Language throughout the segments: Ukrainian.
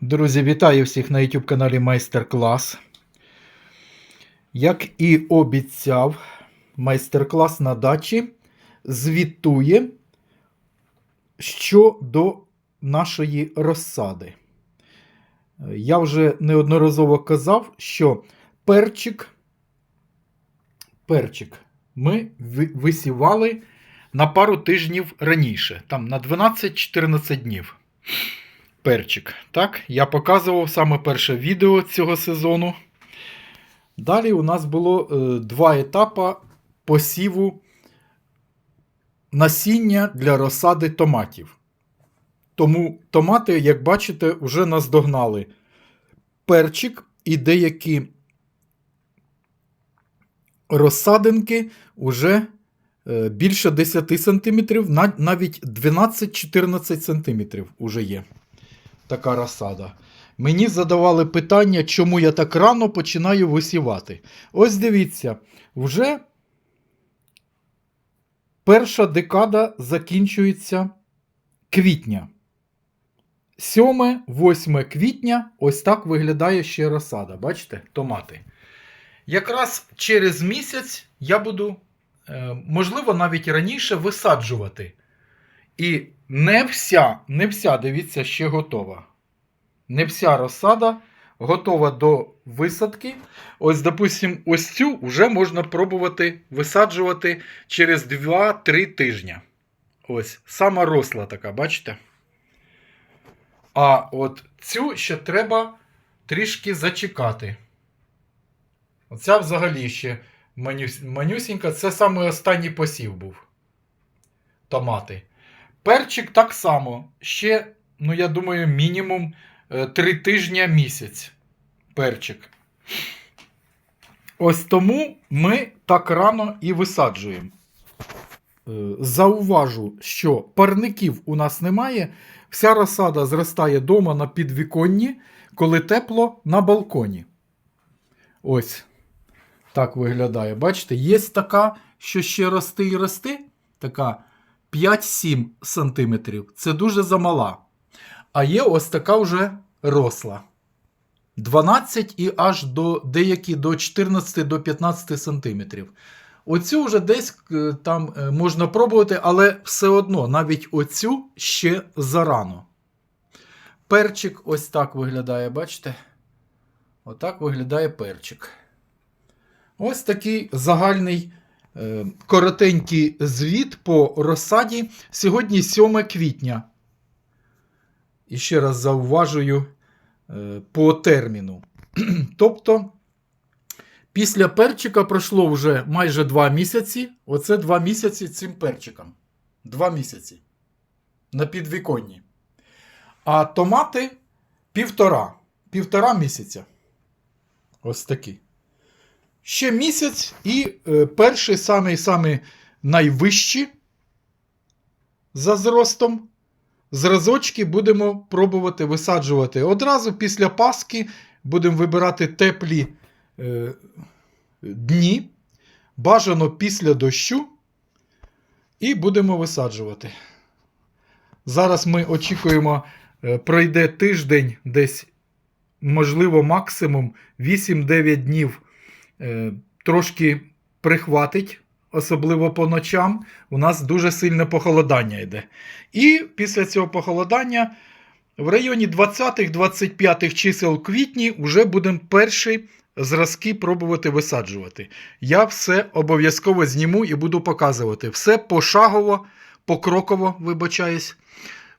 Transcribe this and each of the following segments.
Друзі, вітаю всіх на YouTube каналі Майстер-клас. Як і обіцяв, майстер-клас на дачі звітує щодо нашої розсади. Я вже неодноразово казав, що перчик, перчик ми висівали на пару тижнів раніше, там на 12-14 днів перчик. Так, я показував саме перше відео цього сезону. Далі у нас було е, два етапи посіву насіння для розсади томатів. Тому томати, як бачите, вже наздогнали перчик і деякі розсадинки вже е, більше 10 см, навіть 12-14 см уже є така розсада. Мені задавали питання, чому я так рано починаю висівати. Ось дивіться, вже перша декада закінчується квітня. 7-8 квітня ось так виглядає ще розсада. Бачите, томати. Якраз через місяць я буду, е, можливо, навіть раніше висаджувати. І не вся, не вся, дивіться, ще готова. Не вся розсада готова до висадки. Ось, допустим, ось цю вже можна пробувати висаджувати через 2-3 тижні. Ось, сама росла така, бачите? А от цю ще треба трішки зачекати. Оця взагалі ще манюсінька. Це саме останній посів був. Томати. Перчик так само. Ще, ну я думаю, мінімум 3 тижні місяць. Перчик. Ось тому ми так рано і висаджуємо. Е, Зауважу, що парників у нас немає. Вся розсада зростає вдома на підвіконні, коли тепло на балконі. Ось. Так виглядає. Бачите, є така, що ще рости і рости. Така 5-7 см. Це дуже замала. А є ось така вже росла. 12 і аж до деякі до 14 до 15 см. Оцю вже десь е, там е, можна пробувати, але все одно навіть оцю ще зарано. Перчик ось так виглядає, бачите? Отак виглядає перчик. Ось такий загальний коротенький звіт по розсаді. Сьогодні 7 квітня. І ще раз зауважую е, по терміну. тобто, після перчика пройшло вже майже 2 місяці. Оце 2 місяці цим перчиком. 2 місяці. На підвіконні. А томати півтора. Півтора місяця. Ось такі. Ще місяць і е, перший самий самий найвищий за зростом. Зразочки будемо пробувати висаджувати. Одразу після Пасхи будемо вибирати теплі е, дні. Бажано після дощу. І будемо висаджувати. Зараз ми очікуємо, е, пройде тиждень, десь, можливо, максимум 8-9 днів. Е, трошки прихватить, особливо по ночам. У нас дуже сильне похолодання йде. І після цього похолодання в районі 20-25 чисел квітні вже будемо перші зразки пробувати висаджувати. Я все обов'язково зніму і буду показувати. Все пошагово, покроково, вибачаюсь.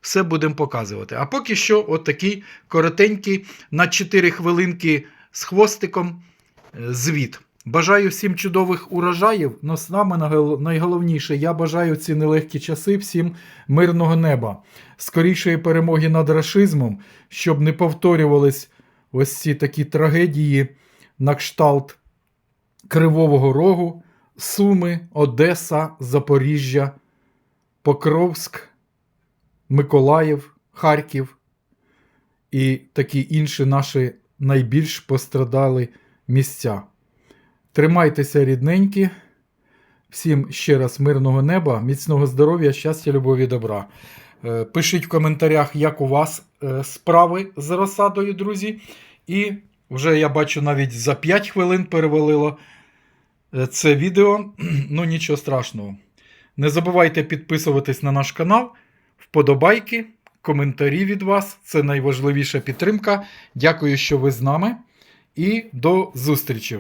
Все будемо показувати. А поки що, от такий коротенький на 4 хвилинки з хвостиком звіт. Бажаю всім чудових урожаїв. Но саме нагол- найголовніше, я бажаю ці нелегкі часи всім мирного неба, скорішої перемоги над рашизмом, щоб не повторювались ось ці такі трагедії на кшталт Кривового Рогу, Суми, Одеса, Запоріжжя, Покровськ, Миколаїв, Харків і такі інші наші найбільш пострадали місця. Тримайтеся рідненькі. Всім ще раз мирного неба, міцного здоров'я, щастя, любові, добра. Е, Пишіть в коментарях, як у вас е, справи з розсадою, друзі. І вже я бачу навіть за 5 хвилин перевалило е, це відео. Ну, нічого страшного. Не забувайте підписуватись на наш канал, вподобайки, коментарі від вас. Це найважливіша підтримка. Дякую, що ви з нами. І до зустрічі!